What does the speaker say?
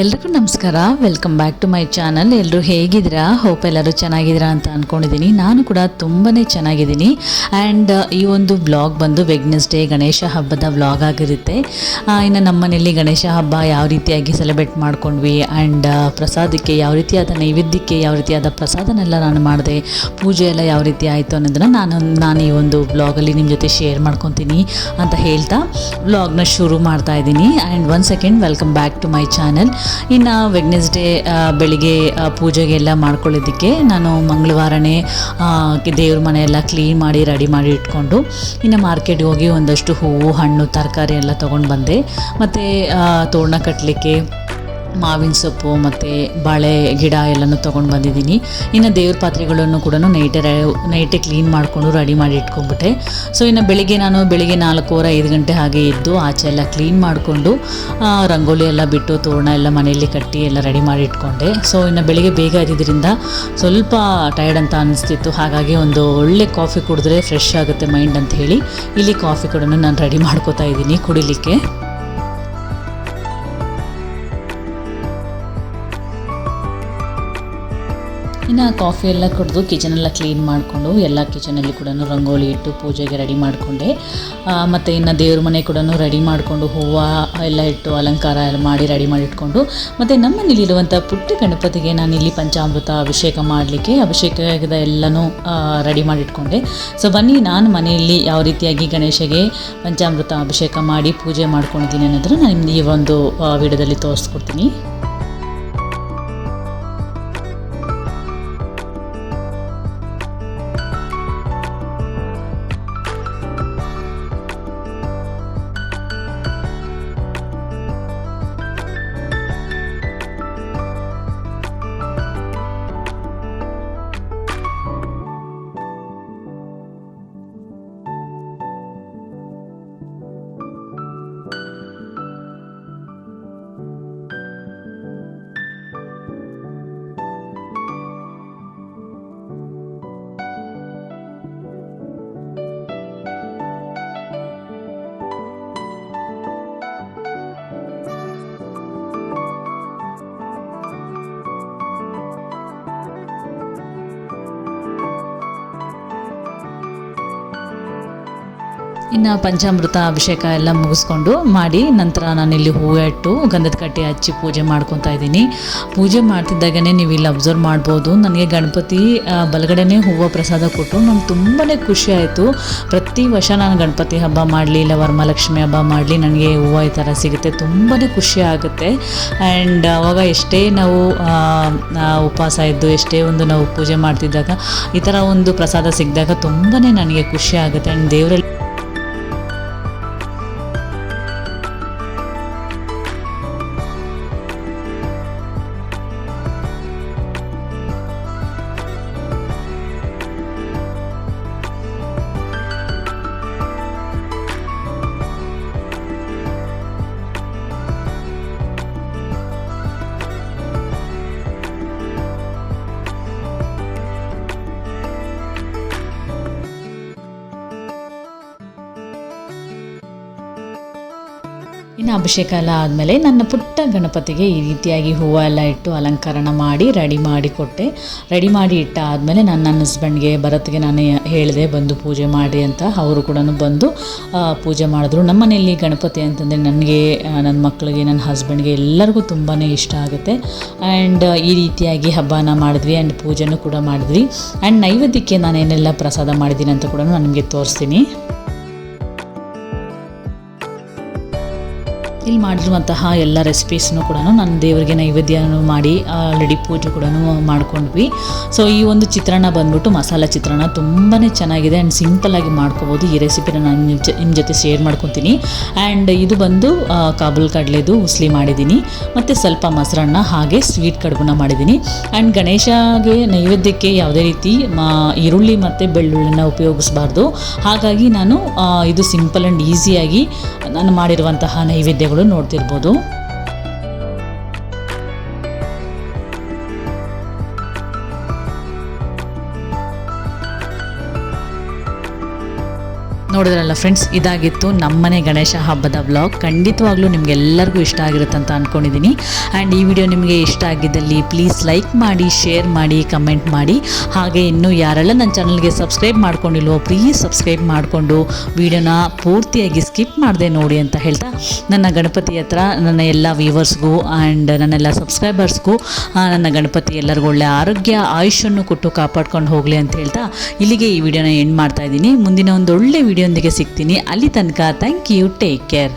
ಎಲ್ರಿಗೂ ನಮಸ್ಕಾರ. Welcome back to my channel ಎಲ್ಲರೂ ಹೇಗಿದ್ದೀರಾ? ಹೋಪ್ ಎಲ್ಲರೂ ಚೆನ್ನಾಗಿದ್ದೀರಾ ಅಂತ ಅಂದ್ಕೊಂಡಿದ್ದೀನಿ ನಾನು ಕೂಡ ತುಂಬಾ ಚೆನ್ನಾಗಿದ್ದೀನಿ. ಆ್ಯಂಡ್ ಈ ಒಂದು ವ್ಲಾಗ್ ಬಂದು ವೆಗ್ನೆಸ್ಡೇ ಗಣೇಶ ಹಬ್ಬದ ವ್ಲಾಗ್ ಆಗಿರುತ್ತೆ. ಇನ್ನು ನಮ್ಮ ಮನೆಯಲ್ಲಿ ಗಣೇಶ ಹಬ್ಬ ಯಾವ ರೀತಿಯಾಗಿ ಸೆಲೆಬ್ರೇಟ್ ಮಾಡ್ಕೊಂಡ್ವಿ ಆ್ಯಂಡ್ ಪ್ರಸಾದಕ್ಕೆ ಯಾವ ರೀತಿಯಾದ ನೈವೇದ್ಯಕ್ಕೆ ಯಾವ ರೀತಿಯಾದ ಪ್ರಸಾದನೆಲ್ಲ ನಾನು ಮಾಡಿದೆ, ಪೂಜೆ ಎಲ್ಲ ಯಾವ ರೀತಿ ಆಯಿತು ಅನ್ನೋದನ್ನು ನಾನು ನಾನು ಈ ಒಂದು ವ್ಲಾಗಲ್ಲಿ ನಿಮ್ಮ ಜೊತೆ ಶೇರ್ ಮಾಡ್ಕೊತೀನಿ ಅಂತ ಹೇಳ್ತಾ ವ್ಲಾಗ್ನ ಶುರು ಮಾಡ್ತಾ ಇದ್ದೀನಿ. And one second welcome back to my channel ಇನ್ನು ವೆಡ್ನೆಸ್ಡೇ ಬೆಳಿಗ್ಗೆ ಪೂಜೆಗೆ ಪೂಜೆಗೆಲ್ಲ ಮಾಡ್ಕೊಳ್ಳೋದಕ್ಕೆ ನಾನು ಮಂಗಳವಾರನೇ ದೇವ್ರ ಮನೆಯೆಲ್ಲ ಕ್ಲೀನ್ ಮಾಡಿ ರೆಡಿ ಮಾಡಿ ಇಟ್ಕೊಂಡು ಇನ್ನು ಮಾರ್ಕೆಟ್ಗೆ ಹೋಗಿ ಒಂದಷ್ಟು ಹೂವು, ಹಣ್ಣು, ತರಕಾರಿ ಎಲ್ಲ ತೊಗೊಂಡು ಬಂದೆ. ಮತ್ತು ತೋರಣ ಕಟ್ಟಲಿಕ್ಕೆ ಮಾವಿನ ಸೊಪ್ಪು ಮತ್ತು ಬಾಳೆ ಗಿಡ ಎಲ್ಲನೂ ತೊಗೊಂಡು ಬಂದಿದ್ದೀನಿ. ಇನ್ನು ದೇವ್ರ ಪಾತ್ರೆಗಳನ್ನು ಕೂಡ ನೈಟೇ ನೈಟೇ ಕ್ಲೀನ್ ಮಾಡಿಕೊಂಡು ರೆಡಿ ಮಾಡಿ ಇಟ್ಕೊಂಡ್ಬಿಟ್ಟೆ. ಸೊ ಇನ್ನು ಬೆಳಿಗ್ಗೆ ನಾನು ಬೆಳಿಗ್ಗೆ ನಾಲ್ಕೂವರೆ, ಐದು ಗಂಟೆ ಹಾಗೆ ಎದ್ದು ಆಚೆ ಎಲ್ಲ ಕ್ಲೀನ್ ಮಾಡಿಕೊಂಡು ರಂಗೋಲಿ ಎಲ್ಲ ಬಿಟ್ಟು ತೋರಣ ಎಲ್ಲ ಮನೆಯಲ್ಲಿ ಕಟ್ಟಿ ಎಲ್ಲ ರೆಡಿ ಮಾಡಿ ಇಟ್ಕೊಂಡೆ. ಸೊ ಇನ್ನು ಬೆಳಿಗ್ಗೆ ಬೇಗ ಇದ್ದಿದ್ದರಿಂದ ಸ್ವಲ್ಪ ಟಯರ್ಡ್ ಅಂತ ಅನಿಸ್ತಿತ್ತು. ಹಾಗಾಗಿ ಒಂದು ಒಳ್ಳೆ ಕಾಫಿ ಕುಡಿದ್ರೆ ಫ್ರೆಶ್ ಆಗುತ್ತೆ ಮೈಂಡ್ ಅಂತ ಹೇಳಿ ಇಲ್ಲಿ ಕಾಫಿ ಕೂಡ ನಾನು ರೆಡಿ ಮಾಡ್ಕೋತಾ ಇದ್ದೀನಿ ಕುಡಿಲಿಕ್ಕೆ. ಇನ್ನು ಕಾಫಿ ಎಲ್ಲ ಕುಡಿದು ಕಿಚನೆಲ್ಲ ಕ್ಲೀನ್ ಮಾಡಿಕೊಂಡು ಎಲ್ಲ ಕಿಚನಲ್ಲಿ ಕೂಡ ರಂಗೋಲಿ ಇಟ್ಟು ಪೂಜೆಗೆ ರೆಡಿ ಮಾಡಿಕೊಂಡೆ. ಮತ್ತು ಇನ್ನು ದೇವ್ರ ಮನೆ ಕೂಡ ರೆಡಿ ಮಾಡಿಕೊಂಡು ಹೂವು ಎಲ್ಲ ಇಟ್ಟು ಅಲಂಕಾರ ಎಲ್ಲ ಮಾಡಿ ರೆಡಿ ಮಾಡಿ ಇಟ್ಕೊಂಡು, ಮತ್ತು ನಮ್ಮ ಮನೇಲಿರುವಂಥ ಪುಟ್ಟ ಗಣಪತಿಗೆ ನಾನು ಇಲ್ಲಿ ಪಂಚಾಮೃತ ಅಭಿಷೇಕ ಮಾಡಲಿಕ್ಕೆ ಅಭಿಷೇಕದ ಎಲ್ಲನೂ ರೆಡಿ ಮಾಡಿ ಇಟ್ಕೊಂಡೆ. ಸೊ ಬನ್ನಿ, ನಾನು ಮನೆಯಲ್ಲಿ ಯಾವ ರೀತಿಯಾಗಿ ಗಣೇಶಗೆ ಪಂಚಾಮೃತ ಅಭಿಷೇಕ ಮಾಡಿ ಪೂಜೆ ಮಾಡ್ಕೊಂಡಿದ್ದೀನಿ ಅನ್ನೋದನ್ನು ನಾನು ನಿಮಗೆ ಈ ಒಂದು ವಿಡಿಯೋದಲ್ಲಿ ತೋರಿಸ್ಕೊಡ್ತೀನಿ. ಇನ್ನು ಪಂಚಾಮೃತ ಅಭಿಷೇಕ ಎಲ್ಲ ಮುಗಿಸ್ಕೊಂಡು ಮಾಡಿ ನಂತರ ನಾನಿಲ್ಲಿ ಹೂವು ಇಟ್ಟು ಗಂಧದ ಕಟ್ಟೆ ಹಚ್ಚಿ ಪೂಜೆ ಮಾಡ್ಕೊತಾ ಇದ್ದೀನಿ. ಪೂಜೆ ಮಾಡ್ತಿದ್ದಾಗನೇ ನೀವು ಇಲ್ಲಿ ಅಬ್ಸರ್ವ್ ಮಾಡ್ಬೋದು. ನನಗೆ ಗಣಪತಿ ಬಲಗಡೆನೇ ಹೂವು ಪ್ರಸಾದ ಕೊಟ್ಟು ನಂಗೆ ತುಂಬಾ ಖುಷಿ ಆಯಿತು. ಪ್ರತಿ ವರ್ಷ ನಾನು ಗಣಪತಿ ಹಬ್ಬ ಮಾಡಲಿ, ಇಲ್ಲ ವರಮಹಾಲಕ್ಷ್ಮಿ ಹಬ್ಬ ಮಾಡಲಿ, ನನಗೆ ಹೂವು ಈ ಥರ ಸಿಗುತ್ತೆ. ತುಂಬಾ ಖುಷಿ ಆಗುತ್ತೆ. ಆ್ಯಂಡ್ ಅವಾಗ ಎಷ್ಟೇ ನಾವು ಉಪವಾಸ ಇದ್ದು, ಎಷ್ಟೇ ಒಂದು ನಾವು ಪೂಜೆ ಮಾಡ್ತಿದ್ದಾಗ ಈ ಥರ ಒಂದು ಪ್ರಸಾದ ಸಿಕ್ಕಿದಾಗ ತುಂಬಾ ನನಗೆ ಖುಷಿ ಆಗುತ್ತೆ. ಆ್ಯಂಡ್ ದೇವರಲ್ಲಿ ಇನ್ನು ಅಭಿಷೇಕ ಎಲ್ಲ ಆದಮೇಲೆ ನನ್ನ ಪುಟ್ಟ ಗಣಪತಿಗೆ ಈ ರೀತಿಯಾಗಿ ಹೂವು ಎಲ್ಲ ಇಟ್ಟು ಅಲಂಕರಣ ಮಾಡಿ, ರೆಡಿ ಮಾಡಿ ಕೊಟ್ಟೆ. ರೆಡಿ ಮಾಡಿ ಇಟ್ಟ ಆದಮೇಲೆ ನಾನು ನನ್ನ ಹಸ್ಬೆಂಡ್ಗೆ ಭರತ್ಗೆ ನಾನು ಹೇಳಿದೆ, ಬಂದು ಪೂಜೆ ಮಾಡಿ ಅಂತ ಅವರು ಕೂಡ ಬಂದು ಪೂಜೆ ಮಾಡಿದ್ರು. ನಮ್ಮ ಮನೆಯಲ್ಲಿ ಗಣಪತಿ ಅಂತಂದರೆ ನನಗೆ ನನ್ನ ಮಕ್ಕಳಿಗೆ ನನ್ನ ಹಸ್ಬೆಂಡ್ಗೆ ಎಲ್ಲರಿಗೂ ತುಂಬಾ ಇಷ್ಟ ಆಗುತ್ತೆ. ಆ್ಯಂಡ್ ಈ ರೀತಿಯಾಗಿ ಹಬ್ಬನ ಮಾಡಿದ್ವಿ ಆ್ಯಂಡ್ ಪೂಜೆನೂ ಕೂಡ ಮಾಡಿದ್ವಿ. ಆ್ಯಂಡ್ ನೈವೇದ್ಯಕ್ಕೆ ನಾನೇನೆಲ್ಲ ಪ್ರಸಾದ ಮಾಡಿದ್ದೀನಿ ಅಂತ ಕೂಡ ನಾನು ನಿಮಗೆ ತೋರಿಸ್ತೀನಿ. ಇಲ್ಲಿ ಮಾಡಿರುವಂತಹ ಎಲ್ಲ ರೆಸಿಪೀಸ್ನು ಕೂಡ ನಾನು ದೇವರಿಗೆ ನೈವೇದ್ಯನೂ ಮಾಡಿ ಆಲ್ರೆಡಿ ಪೂಜೆ ಕೂಡ ಮಾಡ್ಕೊಂಡ್ವಿ. ಸೊ ಈ ಒಂದು ಚಿತ್ರಾನ್ನ ಬಂದ್ಬಿಟ್ಟು ಮಸಾಲ ಚಿತ್ರಾನ್ನ ತುಂಬಾ ಚೆನ್ನಾಗಿದೆ ಆ್ಯಂಡ್ ಸಿಂಪಲ್ಲಾಗಿ ಮಾಡ್ಕೋಬೋದು. ಈ ರೆಸಿಪಿನ ನಾನು ನಿಮ್ಮ ಜೊತೆ ಶೇರ್ ಮಾಡ್ಕೊತೀನಿ. ಆ್ಯಂಡ್ ಇದು ಬಂದು ಕಾಬುಲ್ ಕಡಲೆದು ಉಸ್ಲಿ ಮಾಡಿದ್ದೀನಿ. ಮತ್ತು ಸ್ವಲ್ಪ ಮೊಸರನ್ನ ಹಾಗೆ ಸ್ವೀಟ್ ಕಡುಬನ್ನ ಮಾಡಿದ್ದೀನಿ. ಆ್ಯಂಡ್ ಗಣೇಶಗೆ ನೈವೇದ್ಯಕ್ಕೆ ಯಾವುದೇ ರೀತಿ ಈರುಳ್ಳಿ ಮತ್ತು ಬೆಳ್ಳುಳ್ಳಿನ ಉಪಯೋಗಿಸಬಾರ್ದು. ಹಾಗಾಗಿ ನಾನು ಇದು ಸಿಂಪಲ್ ಆ್ಯಂಡ್ ಈಸಿಯಾಗಿ ನಾನು ಮಾಡಿರುವಂತಹ ನೈವೇದ್ಯಗಳು ನೋಡ್ತಿರ್ಬೋದು. ನೋಡಿದ್ರಲ್ಲ ಫ್ರೆಂಡ್ಸ್ ಇದಾಗಿತ್ತು ನಮ್ಮನೆ ಗಣೇಶ ಹಬ್ಬದ ಬ್ಲಾಗ್ ಖಂಡಿತವಾಗ್ಲೂ ನಿಮ್ಗೆಲ್ಲರಿಗೂ ಇಷ್ಟ ಆಗಿರುತ್ತೆ ಅಂತ ಅಂದ್ಕೊಂಡಿದ್ದೀನಿ ಆ್ಯಂಡ್ ಈ ವಿಡಿಯೋ ನಿಮಗೆ ಇಷ್ಟ ಆಗಿದ್ದಲ್ಲಿ ಪ್ಲೀಸ್ ಲೈಕ್ ಮಾಡಿ ಶೇರ್ ಮಾಡಿ ಕಮೆಂಟ್ ಮಾಡಿ. ಹಾಗೆ ಇನ್ನೂ ಯಾರೆಲ್ಲ ನನ್ನ ಚಾನಲ್ಗೆ ಸಬ್ಸ್ಕ್ರೈಬ್ ಮಾಡ್ಕೊಂಡಿಲ್ವೋ ಪ್ಲೀಸ್ ಸಬ್ಸ್ಕ್ರೈಬ್ ಮಾಡಿಕೊಂಡು ವಿಡಿಯೋನ ಪೂರ್ತಿಯಾಗಿ ಸ್ಕಿಪ್ ಮಾಡಿದೆ ನೋಡಿ ಅಂತ ಹೇಳ್ತಾ, ನನ್ನ ಗಣಪತಿ ಹತ್ರ, ನನ್ನ ಎಲ್ಲ ವ್ಯೂವರ್ಸ್ಗೂ ಆ್ಯಂಡ್ ನನ್ನೆಲ್ಲ ಸಬ್ಸ್ಕ್ರೈಬರ್ಸ್ಗೂ ನನ್ನ ಗಣಪತಿ ಎಲ್ಲರಿಗೂ ಒಳ್ಳೆ ಆರೋಗ್ಯ ಆಯುಷನ್ನು ಕೊಟ್ಟು ಕಾಪಾಡ್ಕೊಂಡು ಹೋಗಲಿ ಅಂತ ಹೇಳ್ತಾ, ಇಲ್ಲಿಗೆ ಈ ವಿಡಿಯೋನ ಎಂಡ್ ಮಾಡ್ತಾ ಇದ್ದೀನಿ. ಮುಂದಿನ ಒಂದು ಒಳ್ಳೆ ವಿಡಿಯೋಂದಿಗೆ ಸಿಗ್ತೀನಿ. ಅಲ್ಲಿ ತನಕ ಥ್ಯಾಂಕ್ ಯು ಟೇಕ್ ಕೇರ್